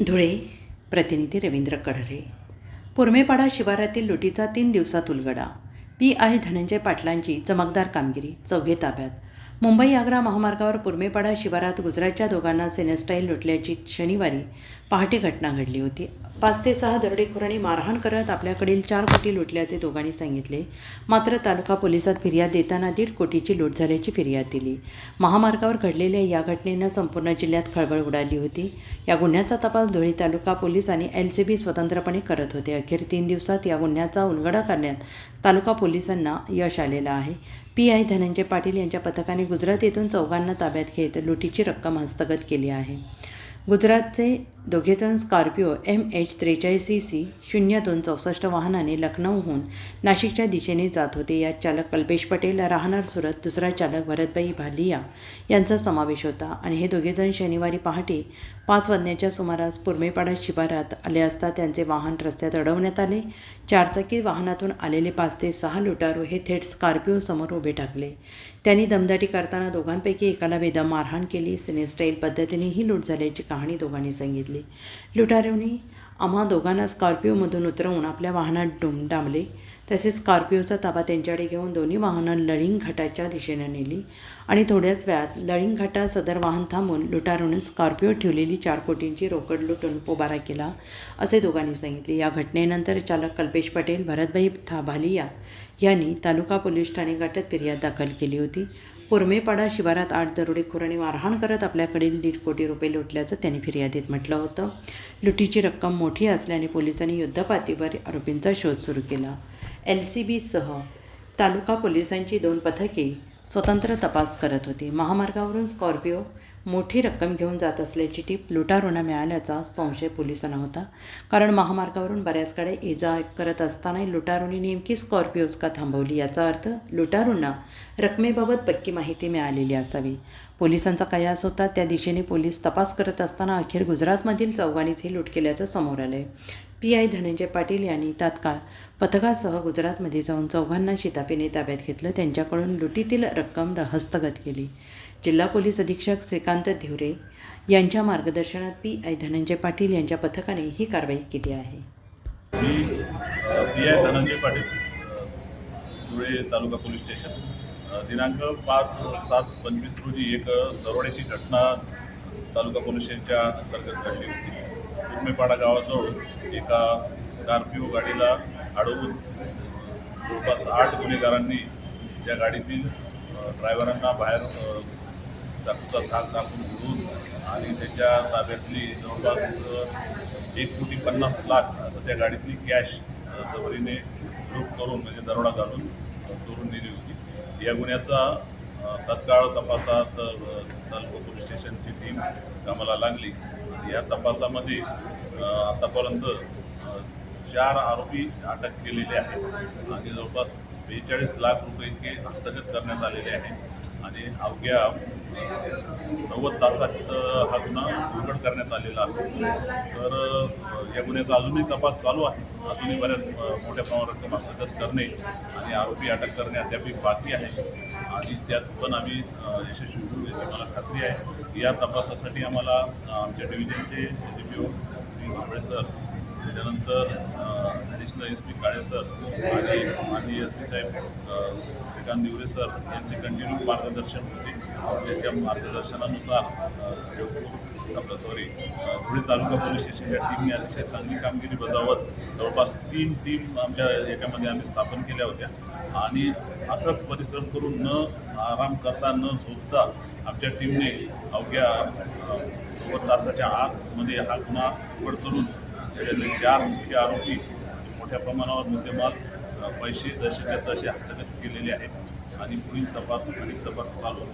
धुळे प्रतिनिधी रवींद्र कढरे. पुरमेपाडा शिवारातील लुटीचा तीन दिवसात उलगडा. पी आय धनंजय पाटलांची चमकदार कामगिरी चौघे ताब्यात. मुंबई आग्रा महामार्गावर पुरमेपाडा शिवारात गुजरातच्या दोघांना सेनेस्टाईल लुटल्याची शनिवारी पहाटे घटना घडली होती. पाच ते सहा दरोडेखोरांनी मारहाण करत आपल्याकडील चार कोटी लुटल्याचे दोघांनी सांगितले. मात्र तालुका पोलिसात फिर्याद देताना दीड कोटीची लूट झाल्याची फिर्याद दिली. महामार्गावर घडलेल्या या घटनेनं संपूर्ण जिल्ह्यात खळबळ उडाली होती. या गुन्ह्याचा तपास धुळे तालुका पोलीस आणि एल सी बी स्वतंत्रपणे करत होते. अखेर तीन दिवसात या गुन्ह्याचा उलगडा करण्यात तालुका पोलिसांना यश आलेलं आहे. पी आय धनंजय पाटील यांच्या पथकाने गुजरात येथून चौघांना ताब्यात घेत लुटीची रक्कम हस्तगत केली आहे. गुजरातचे दोघेजण स्कॉर्पिओ एम एच त्रेचाळीस सी सी शून्य दोन चौसष्ट वाहनाने लखनौहून नाशिकच्या दिशेने जात होते. यात चालक कल्पेश पटेल राहणार सुरत दुसरा चालक भरतभाई भालिया यांचा समावेश होता. आणि हे दोघेजण शनिवारी पहाटे पाच वाजण्याच्या सुमारास पुरमेपाडा शिवारात आले असता त्यांचे वाहन रस्त्यात अडवण्यात आले. चारचाकी वाहनातून आलेले पाच ते सहा लुटारू हे थेट स्कॉर्पिओ समोर उभे टाकले. त्यांनी दमदाटी करताना दोघांपैकी एकाला बेदम मारहाण केली. सिनेस्टाईल पद्धतीने ही लूट झाल्याची कहाणी दोघांनी सांगितली. लुटारूंनी आम्हा दोघांना स्कॉर्पिओमधून उतरवून आपल्या वाहनात डुम डांबले. तसेच स्कॉर्पिओचा ताबा त्यांच्याकडे घेऊन दोन्ही वाहनं लळिंग घाटाच्या दिशेने नेली. आणि थोड्याच वेळात लळिंग घाटात सदर वाहन थांबून लुटारून स्कॉर्पिओ ठेवलेली चार कोटींची रोकड लुटून पोबारा केला असे दोघांनी सांगितले. या घटनेनंतर चालक कल्पेश पटेल भरतभाई थाभालिया यांनी तालुका पोलीस ठाणे गटात फिर्याद दाखल केली होती. पुरमेपाडा शिवारात आठ दरोडेखोरांनी मारहाण करत आपल्याकडील दीड कोटी रुपये लुटल्याचं त्यांनी फिर्यादीत म्हटलं होतं. लुटीची रक्कम मोठी असल्याने पोलिसांनी युद्धपातीवर आरोपींचा शोध सुरू केला. एल सी बीसह तालुका पोलिसांची दोन पथके स्वतंत्र तपास करत होती. महामार्गावरून स्कॉर्पिओ मोठी रक्कम घेऊन जात असल्याची टीप लुटारूंना मिळाल्याचा संशय पोलिसांना होता. कारण महामार्गावरून बऱ्याचकडे ये जा करत असतानाही लुटारूंनी नेमकी स्कॉर्पिओज का थांबवली याचा अर्थ लुटारूंना रकमेबाबत पक्की माहिती मिळालेली असावी. पोलिसांचा कयास होता त्या दिशेने पोलीस तपास करत असताना अखेर गुजरातमधील चौघांनीच ही लूट केल्याचं समोर आलं आहे पी आय धनंजय पाटील यांनी तात्काळ पथकासह गुजरातमध्ये जाऊन चौघांना शिताफीने ताब्यात घेतलं. त्यांच्याकडून लुटीतील रक्कम हस्तगत केली. जिल्हा पोलीस अधीक्षक श्रीकांत धिवरे यांच्या मार्गदर्शनात पी आय धनंजय पाटील यांच्या पथकाने ही कारवाई केली आहे. मी P I Dhananjay Patil Dhule taluka police station दिनांक पाच सात पंचवीस रोजी एक दरोड्याची घटना तालुका पोलीस स्टेशनच्या अंतर्गत घडली होती. उर्मेपाडा गावाजवळ एका स्कॉर्पिओ गाडीला अडवून जवळपास आठ गुन्हेगारांनी त्या गाडीतील ड्रायव्हरांना बाहेर अ, चाकूचा धाक टाकून उडवून आणि त्याच्या ताब्यातली जवळपास एक कोटी पन्नास लाख असं त्या गाडीतली कॅश अ, जबरीने लूट करून म्हणजे दरोडा घालून चोरून नेली होती. या गुन्ह्याचा तत्काळ तपासात तालुका पोलीस स्टेशनची टीम कामाला लागली. या तपासामध्ये आतापर्यंत चार आरोपी अटक केलेले आहेत. आणि जवळपास बेचाळीस लाख रुपये इतके हस्तगत करण्यात आलेले आहे आणि अवघ्या नव्वद तासात हा गुन्हा उघड करण्यात आलेला आहे. तर या गुन्ह्याचा अजूनही तपास चालू आहे. अजूनही बऱ्याच मोठ्या प्रमाणावर रक्कम करणे आणि आरोपी अटक करणे अद्यापही बाकी आहे. आणि त्यात पण आम्ही यशस्वी होऊ याची मला खात्री आहे. या तपासासाठी आम्हाला आमच्या डिव्हिजनचे D P O Shri Bhambale sir त्याच्यानंतर एस पी काळे सर आणि माननीय एस पी साहेब श्रीकांत दिवरे सर यांचे कंटिन्यू मार्गदर्शन होते. त्याच्या मार्गदर्शनानुसार आपलं सॉरी अ, धुळे तालुका पोलीस स्टेशनच्या टीमने अतिशय चांगली कामगिरी बजावत जवळपास तीन टीम आमच्या याच्यामध्ये आम्ही स्थापन केल्या होत्या. आणि अथक परिश्रम करून न आराम करता न झोपता आमच्या टीमने अवघ्या अ, तासाच्या आतमध्ये हा गुन्हा उघड करून त्याच्यातले चार मुख्य आरोपी मोठ्या प्रमाणावर मुद्देमाल पैसे जसे त्या तसे हस्तगत केलेले आहेत. आणि पुढील तपास अधिक तपास चालू.